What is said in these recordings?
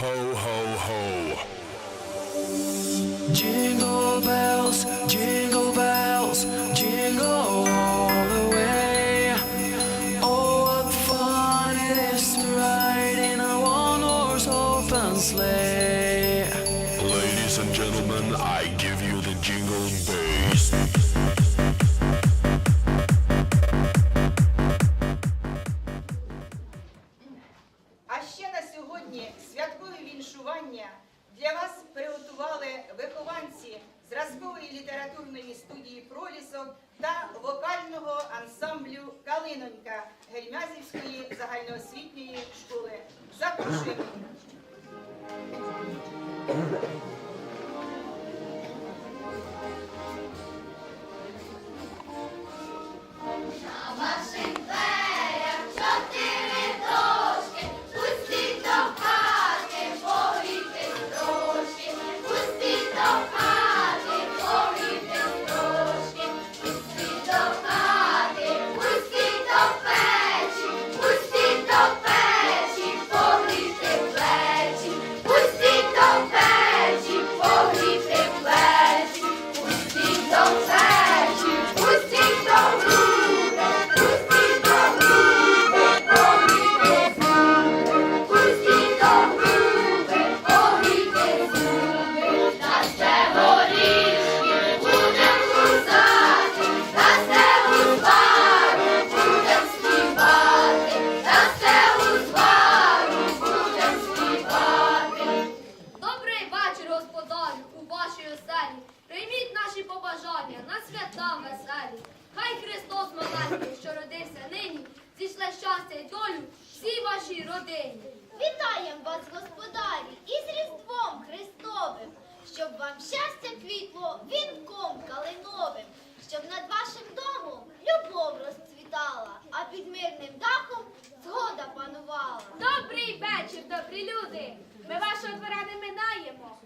ho, ho. ho. Jingle bells. Малинонька Гельмязівської загальноосвітньої школи. Запрошуємо! нашій родині. Вітаємо вас, господарі, і з Різдвом Христовим, щоб вам щастя квітло вінком калиновим, щоб над вашим домом любов розцвітала, а під мирним дахом згода панувала. Добрий вечір, добрі люди! Ми вашого двора не минаємо.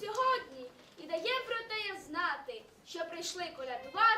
сьогодні і дає про те знати, що прийшли колядувати.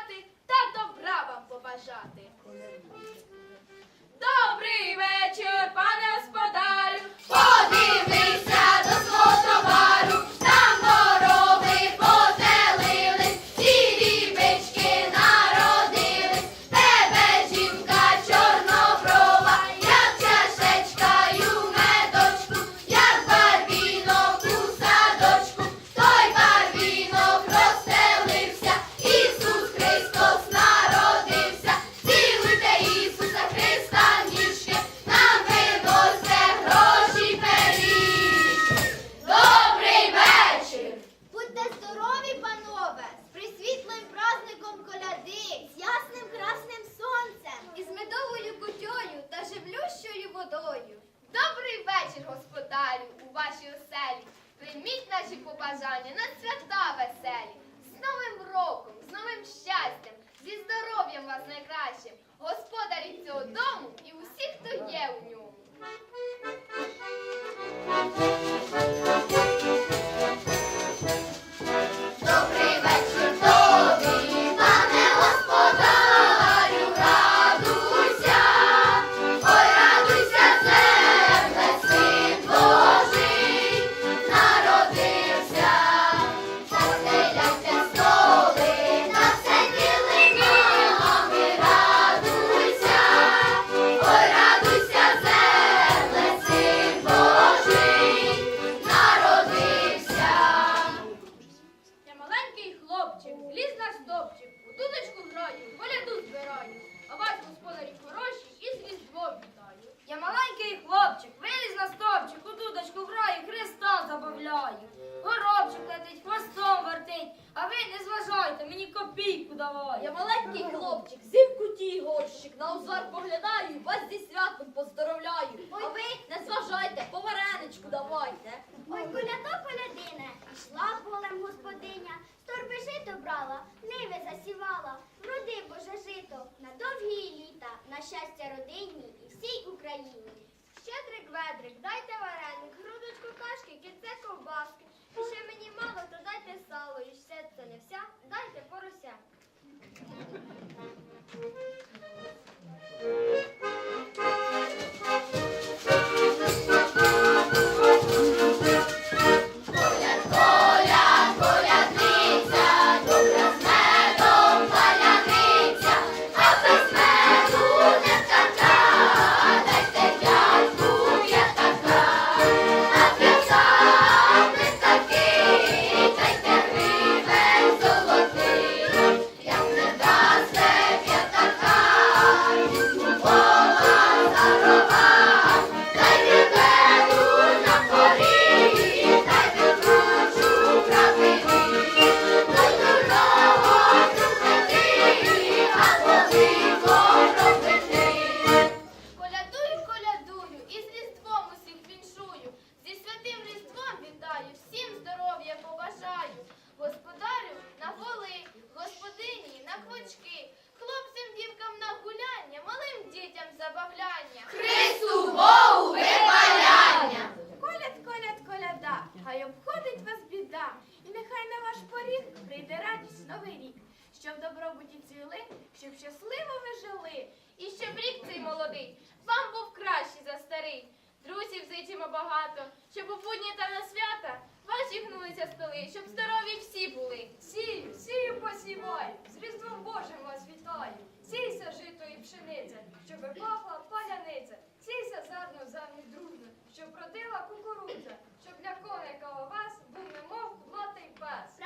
побажання на свята веселі, з новим роком, з новим щастям, зі здоров'ям вас найкращим, господарі цього дому і усіх, хто є у ньому. заробляю. Горобчик летить, хвостом вертить, а ви не зважайте, мені копійку давай. Я маленький хлопчик, зівку куті горщик, на узвар поглядаю, вас зі святом поздоровляю. А ви не зважайте, по вареничку давайте. Ой, коляда колядина, йшла полем господиня, торби жито брала, ниви засівала, вроди боже жито на довгі літа, на щастя родині і всій Україні. Щедрик ведрик, дайте вареник, грудочку кашки, кільце ковбаски. Ще мені мало, то дайте сало, і ще це не вся, дайте порося. Щоб у будні та на свята ваші гнулися столи, щоб здорові всі були. Сію, сію посівай, з Різдвом Божим вас вітаю. Сійся жито і пшениця, щоб пахла паляниця. Сійся зерно в землі дружно, щоб родила кукурудза, щоб для коника у вас був немов платий пес.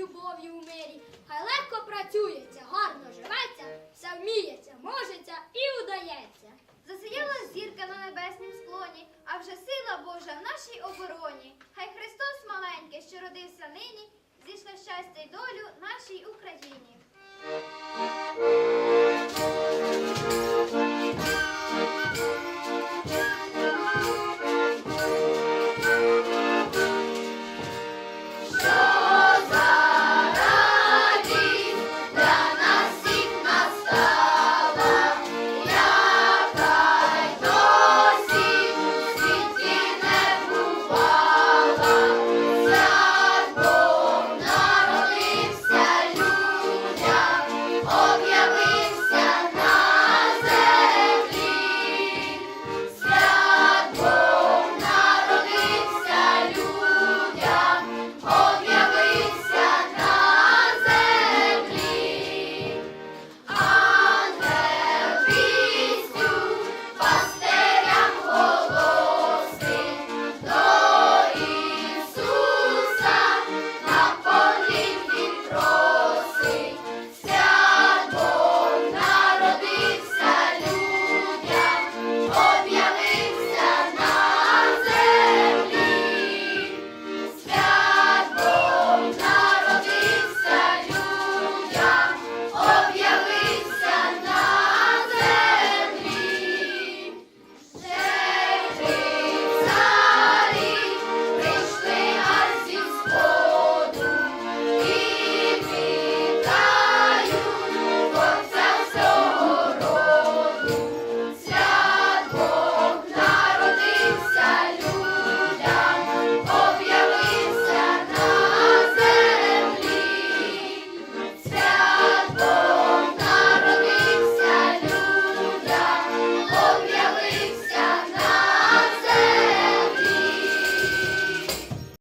Любов'ю у мирі. Хай легко працюється, гарно живеться, все вміється, можеться і удається. Засияла зірка на небеснім склоні, а вже сила Божа в нашій обороні. Хай Христос маленький, що родився нині, зійшло щастя й долю нашій Україні.